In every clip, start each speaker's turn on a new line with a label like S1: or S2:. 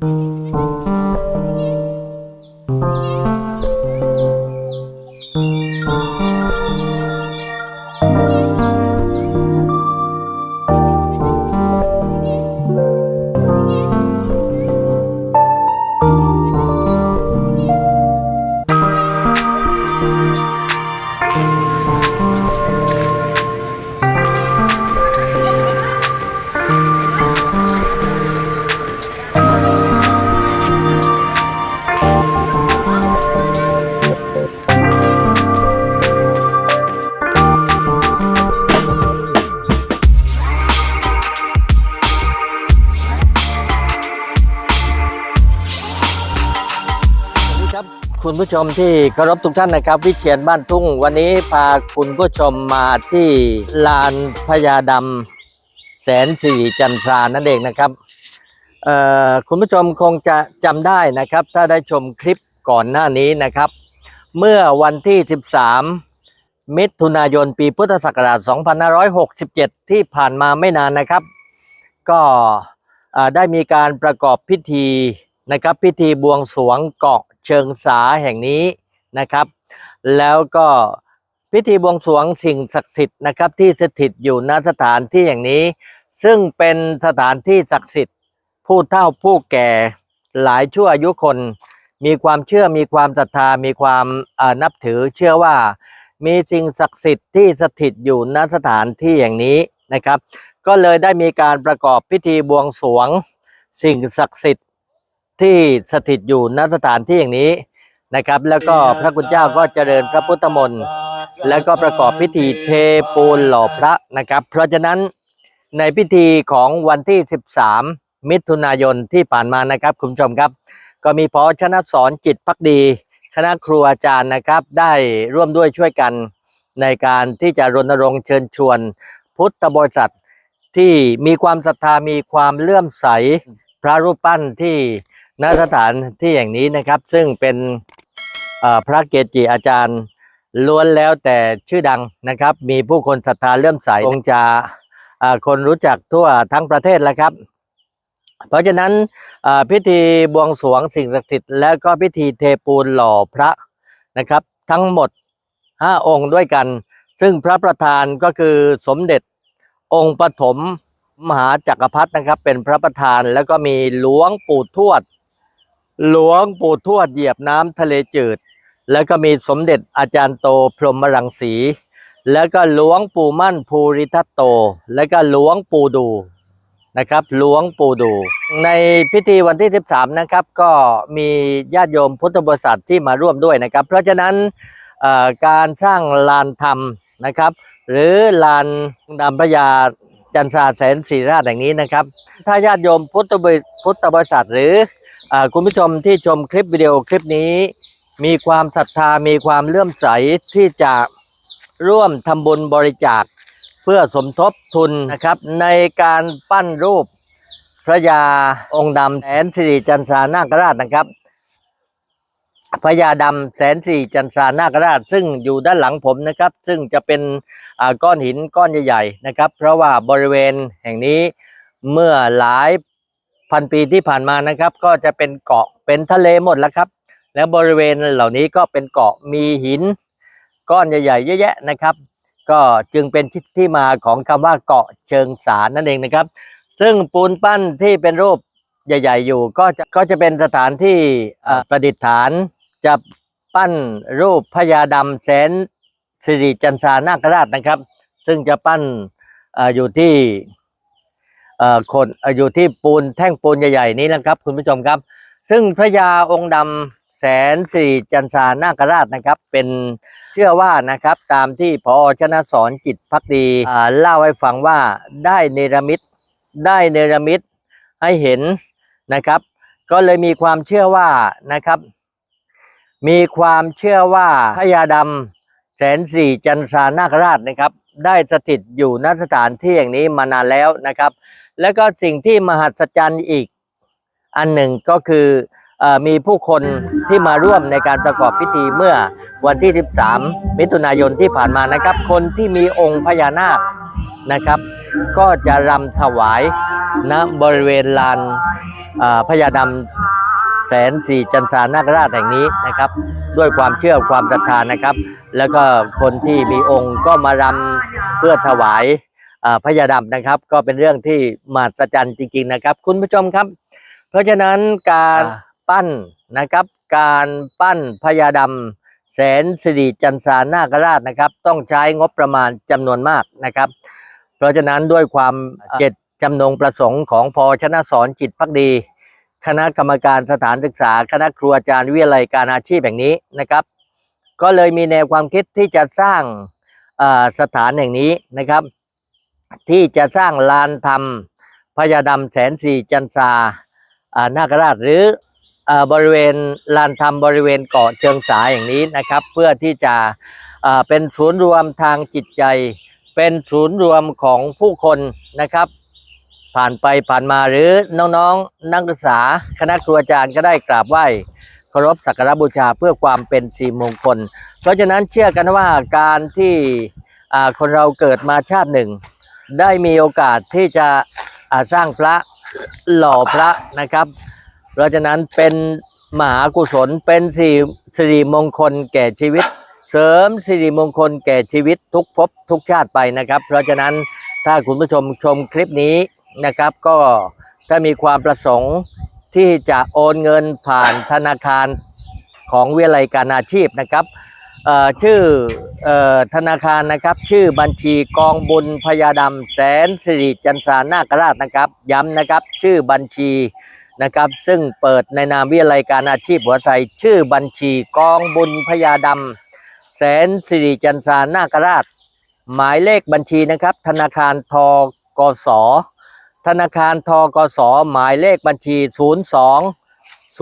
S1: ส คุณผู้ชมที่เคารพทุกท่านนะครับ วิเชียนบ้านทุ่ง วันนี้พาคุณผู้ชมมาที่ลานพญาดำแสนสิริจันทรานั่นเองนะครับคุณผู้ชมคงจะจำได้นะครับ ถ้าได้ชมคลิปก่อนหน้านี้นะครับ เมื่อวันที่ 13 มิถุนายนปีพุทธศักราช 2567 ที่ผ่านมาไม่นานนะครับ ก็ได้มีการประกอบพิธีนะครับ พิธีบวงสรวงเกาะ เชิงสาแห่งนี้นะครับ แล้วก็พิธีบวงสรวงสิ่งศักดิ์สิทธิ์นะครับที่สถิตอยู่ณสถานที่แห่งนี้ ซึ่งเป็นสถานที่ศักดิ์สิทธิ์ ผู้เฒ่าผู้แก่หลายชั่วอายุคน มีความเชื่อมีความศรัทธามีความนับถือเชื่อว่ามีสิ่งศักดิ์สิทธิ์ที่สถิตอยู่ณสถานที่แห่งนี้นะครับ ก็เลยได้มีการประกอบพิธีบวงสรวงสิ่งศักดิ์สิทธิ์ ที่สถิตอยู่ณสถานที่อย่างนี้นะครับ แล้วก็พระคุณเจ้าก็เจริญพระพุทธมนต์แล้วก็ประกอบพิธีเทปูนหล่อพระนะครับ เพราะฉะนั้นในพิธีของวันที่ 13 มิถุนายนที่ผ่านมานะครับคุณผู้ชมครับ ก็มีพอชนะสอนจิตพักดี คณะครูอาจารย์นะครับ ได้ร่วมด้วยช่วยกันในการที่จะรณรงค์เชิญชวน พุทธบริษัทที่มีความศรัทธามีความเลื่อมใส พระรูปปั้นที่ณสถานที่อย่างนี้นะครับ ซึ่งเป็นพระเกจิอาจารย์ล้วนแล้วแต่ชื่อดังนะครับ มีผู้คนศรัทธาเลื่อมใสคงจะคนรู้จักทั่วทั้งประเทศแล้วครับ เพราะฉะนั้นพิธีบวงสรวงสิ่งศักดิ์สิทธิ์แล้วก็พิธีเทปูนหล่อพระนะครับ ทั้งหมด 5 องค์ด้วยกัน ซึ่งพระประธานก็คือสมเด็จองค์ปฐม มหาจักรพรรดินะครับ เป็นพระประธานแล้วก็มีหลวงปู่ทวด หลวงปู่ทวดเหยียบน้ำทะเลจืด แล้วก็มีสมเด็จอาจารย์โตพรหมรังสี แล้วก็หลวงปู่มั่นภูริทัตโต แล้วก็หลวงปู่ดูนะครับหลวงปู่ดู ในพิธีวันที่ 13 นะครับ ก็มีญาติโยมพุทธบริษัทที่มาร่วมด้วยนะครับ เพราะฉะนั้นการสร้างลานธรรมนะครับ หรือลานดำพระยา จันทราแสนศรีราชแห่งนี้นะครับ ถ้าญาติโยมพุทธบริพุทธบริษัทหรืออคุณผู้ชมที่ชมคลิปวิดีโอคลิปนี้ มีความศรัทธามีความเลื่อมใสที่จะร่วมทำบุญบริจาคเพื่อสมทบทุนนะครับ ในการปั้นรูปพระยาองค์ดำแสนสิริจันทรานาคราชนะครับ พญาดำแสนสี่จันทรานาคราช ซึ่งอยู่ด้านหลังผมนะครับ ซึ่งจะเป็นอ่าก้อนหินก้อนใหญ่ๆนะครับ เพราะว่าบริเวณแห่งนี้เมื่อหลายพันปีที่ผ่านมานะครับ ก็จะเป็นเกาะเป็นทะเลหมดแล้วครับ แล้วบริเวณเหล่านี้ก็เป็นเกาะมีหิน ก้อนใหญ่ๆเยอะแยะนะครับ ก็จึงเป็นที่ที่มาของคำว่าเกาะเชิงสารนั่นเองนะครับ ซึ่งปูนปั้นที่เป็นรูปใหญ่ ๆ อยู่ ก็จะก็จะเป็นสถานที่ประดิษฐาน จะปั้นรูปพญาดำแสนสิริจันทรานาคราชนะครับ ซึ่งจะปั้นออยู่ที่คนออยู่ที่ปูนแท่งปูนใหญ่ ๆ นี้นะครับ คุณผู้ชมครับ ซึ่งพระยาองค์ดำแสนสิริจันทรานาคราชนะครับ เป็นเชื่อว่านะครับตามที่พอชนะสอนจิตพักดีเล่าให้ฟังว่าได้เนรมิตได้เนรมิตให้เห็นนะครับ ก็เลยมีความเชื่อว่านะครับ มีความเชื่อว่าพญาดำแสนสี่จันทรานาคราชนะครับ ได้สถิตอยู่ณสถานที่อย่างนี้มานานแล้วนะครับ แล้วก็สิ่งที่มหัศจรรย์อีกอันหนึ่งก็คืออมีผู้คนที่มาร่วมในการประกอบพิธีเมื่อวันที่ 13 มิถุนายนที่ผ่านมานะครับ คนที่มีองค์พญานาคนะครับ ก็จะรำถวายณบริเวณลานพญาดำ แสนสี่จันทรานาคราชแห่งนี้นะครับ ด้วยความเชื่อความศรัทธานะครับ แล้วก็คนที่มีองค์ก็มารำเพื่อถวายอ่าพญาดำนะครับ ก็เป็นเรื่องที่มหัศจรรย์จริงๆนะครับ คุณผู้ชมครับ เพราะฉะนั้นการปั้นนะครับ การปั้นพญาดำแสนสิริจันทรานาคราชนะครับ ต้องใช้งบประมาณจำนวนมากนะครับ เพราะฉะนั้นด้วยความเจตจำนงประสงค์ของพอชนะสอนจิตพักดี คณะกรรมการสถานศึกษา คณะครูอาจารย์วิทยาลัยการอาชีพแห่งนี้นะครับ ก็เลยมีแนวความคิดที่จะสร้างสถานแห่งนี้นะครับ ที่จะสร้างลานธรรมพญาดำแสนสี่จันทราานาคราชหรืออบริเวณลานธรรมบริเวณเกาะเชิงสาอย่างนี้นะครับ เพื่อที่จะเป็นศูนย์รวมทางจิตใจ เป็นศูนย์รวมของผู้คนนะครับ ผ่านไปผ่านมาหรือน้องๆนักศึกษาคณะครูอาจารย์ก็ได้กราบไหว้เคารพสักการบูชาเพื่อความเป็นสีมงคล เพราะฉะนั้นเชื่อกันว่าการที่คนเราเกิดมาชาติหนึ่ง ได้มีโอกาสที่จะสร้างพระหล่อพระนะครับ เพราะฉะนั้นเป็นมหากุศลเป็นสิสิริมงคลแก่ชีวิต เสริมสิริมงคลแก่ชีวิตทุกภพทุกชาติไปนะครับ เพราะฉะนั้นถ้าคุณผู้ชมชมคลิปนี้ นะครับ ก็ถ้ามีความประสงค์ที่จะโอนเงินผ่านธนาคารของวิทยาลัยการอาชีพนะครับชื่ออธนาคารนะครับ ชื่อบัญชีกองบุญพญาดำแสนสิริจันทรานาคราชนะครับ ย้ำนะครับชื่อบัญชีนะครับ ซึ่งเปิดในนามวิทยาลัยการอาชีพหัวใจชื่อบัญชีกองบุญพญาดำแสนสิริจันทรานาคราช หมายเลขบัญชีนะครับ ธนาคารทกส ธนาคารทกสหมายเลขบัญชี 02 020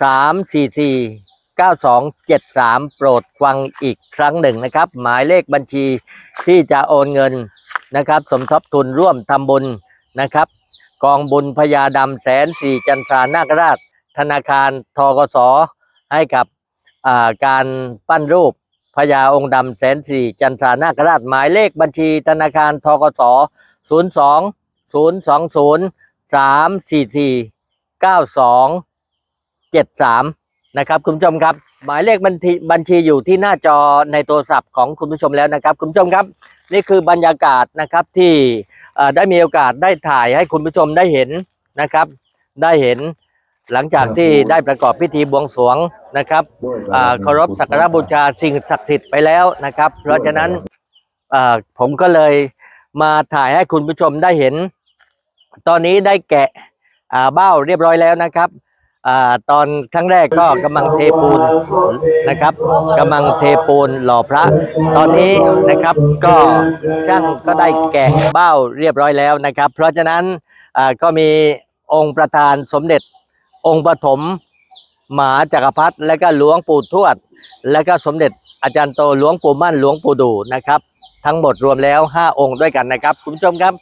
S1: 344 9273 โปรดฟังอีกครั้งหนึ่งนะครับ หมายเลขบัญชีที่จะโอนเงินนะครับ สมทบทุนร่วมทำบุญนะครับ กองบุญพญาดำแสนสี่จันทรานาคราช ธนาคารทกสให้กับาการปั้นรูปพญาองค์ดำแสนสี่จันทรานาคราช หมายเลขบัญชีธนาคารทกส 0 2 0 2 0 3 4 4 9 2 7 3นะครับคุณผู้ชมครับ หมายเลขบัญชีบัญชีอยู่ที่หน้าจอในโทรศัพท์ของคุณผู้ชมแล้วนะครับ คุณผู้ชมครับ นี่คือบรรยากาศนะครับที่เอ่อได้มีโอกาสได้ถ่ายให้คุณผู้ชมได้เห็นนะครับ ได้เห็นหลังจากที่ได้ประกอบพิธีบวงสรวงนะครับอ่าเคารพสักการะบูชาสิ่งศักดิ์สิทธิ์ไปแล้วนะครับ เพราะฉะนั้นอ่าผมก็เลย มาถ่ายให้คุณผู้ชมได้เห็น ตอนนี้ได้แกะเบ้าเรียบร้อยแล้วนะครับอตอนครั้งแรกก็กำลังเทปูนนะครับกำลังเทปูนหล่อพระ ตอนนี้นะครับก็ช่างก็ได้แกะเบ้าเรียบร้อยแล้วนะครับ เพราะฉะนั้นก็มีองค์ประธานสมเด็จองค์ปฐม หมาจักรพรรดิและก็หลวงปู่ทวด และก็สมเด็จอาจารย์โตหลวงปู่มั่นหลวงปู่ดูนะครับ ทั้งหมดรวมแล้ว 5 องค์ด้วยกันนะครับ คุณผู้ชมครับ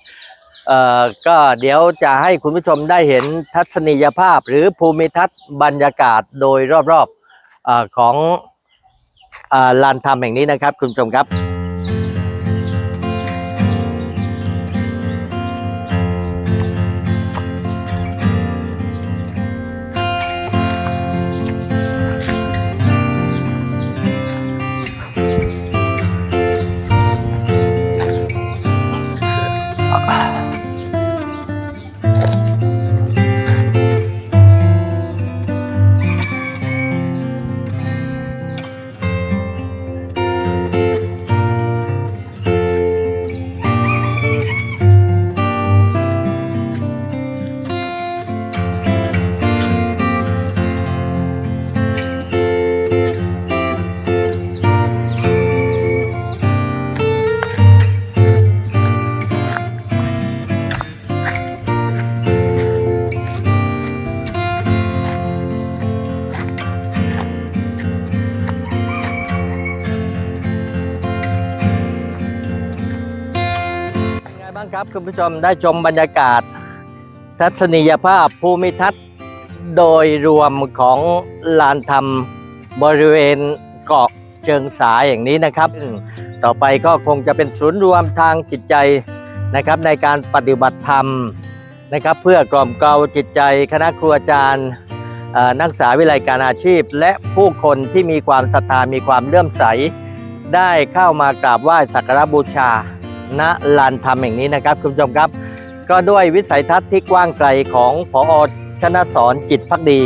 S1: เอ่อก็เดี๋ยวจะให้คุณผู้ชมได้เห็นทัศนียภาพ หรือภูมิทัศน์บรรยากาศโดยรอบๆเออของเออลานธรรมแห่งนี้นะครับ คุณผู้ชมครับ คุณผู้ชมได้ชมบรรยากาศ ทัศนียภาพภูมิทัศน์โดยรวมของลานธรรมบริเวณเกาะเชิงสาอย่างนี้นะครับ ต่อไปก็คงจะเป็นศูนย์รวมทางจิตใจนะครับในการปฏิบัติธรรมนะครับ เพื่อกล่อมเกลาจิตใจคณะครูอาจารย์นักศึกษาวิไลยการอาชีพ และผู้คนที่มีความศรัทธามีความเลื่อมใส ได้เข้ามากราบไหว้สักการบูชา ณลานธรรมแห่งนี้นะครับ คุณผู้ชมครับ ก็ด้วยวิสัยทัศน์ที่กว้างไกลของพอชนะสอนจิตพักดี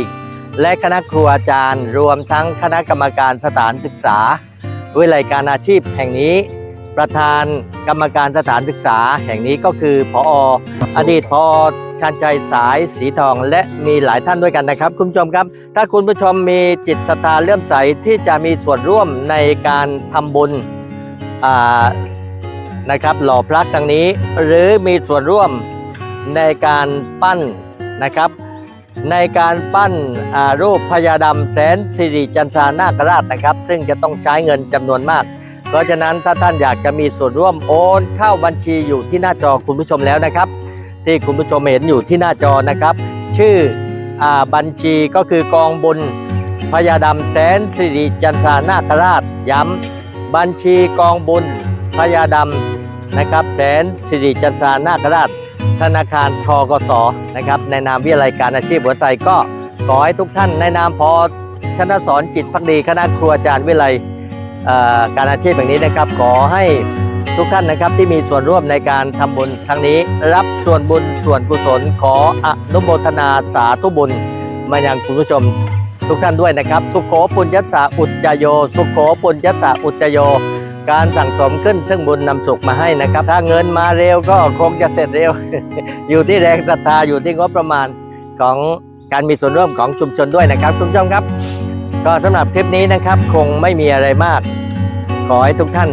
S1: และคณะครูอาจารย์ รวมทั้งคณะกรรมการสถานศึกษา วิไลยการอาชีพแห่งนี้ ประธานกรรมการสถานศึกษาแห่งนี้ก็คือพออดีตพอชาญชัยสายสีทองและมีหลายท่านด้วยกันนะครับ คุณผู้ชมครับ ถ้าคุณผู้ชมมีจิตศรัทธาเลื่อมใสที่จะมีส่วนร่วมในการทำบุญอ่า นะครับหล่อพระครั้งนี้หรือมีส่วนร่วมในการปั้นนะครับ ในการปั้นรูปพญาดำแสนสิริจันทรานาคราชนะครับ ซึ่งจะต้องใช้เงินจำนวนมาก เพราะฉะนั้นถ้าท่านอยากจะมีส่วนร่วมโอนเข้าบัญชีอยู่ที่หน้าจอคุณผู้ชมแล้วนะครับ ที่คุณผู้ชมเห็นอยู่ที่หน้าจอนะครับ ชื่ออบัญชีก็คือกองบุญพญาดำแสนสิริจันทรานาคราชย้ำบัญชีกองบุญ พญาดำนะครับแสนสิริจันทรานาคราช ธนาคารทกสนะครับในนามวิทยาลัยการอาชีพหัวใจก็ขอให้ทุกท่านในนามพอชนะสอนจิตพักดีคณะครูอาจารย์วิทยาลัยเอ่อการอาชีพแบบนี้นะครับ ขอให้ทุกท่านนะครับที่มีส่วนร่วมในการทำบุญครั้งนี้ รับส่วนบุญส่วนกุศลขออนุโมทนาสาธุบุญ มายังคุณผู้ชมทุกท่านด้วยนะครับ สุโขปุญญสสาอุจจโย สุโขปุญญสสาอุจจโย การสั่งสมขึ้นซึ่งบุญนำสุขมาให้นะครับ ถ้าเงินมาเร็วก็คงจะเสร็จเร็ว อยู่ที่แรงศรัทธาอยู่ที่งบประมาณของการมีส่วนร่วมของชุมชนด้วยนะครับคุณผู้ชมครับ ก็สำหรับคลิปนี้นะครับ คงไม่มีอะไรมาก ขอให้ทุกท่าน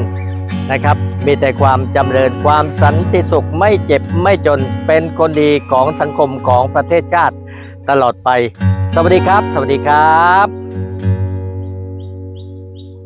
S1: นะครับ มีแต่ความจำเริญความสันติสุขไม่เจ็บไม่จนเป็นคนดีของสังคมของประเทศชาติตลอดไป สวัสดีครับ สวัสดีครับ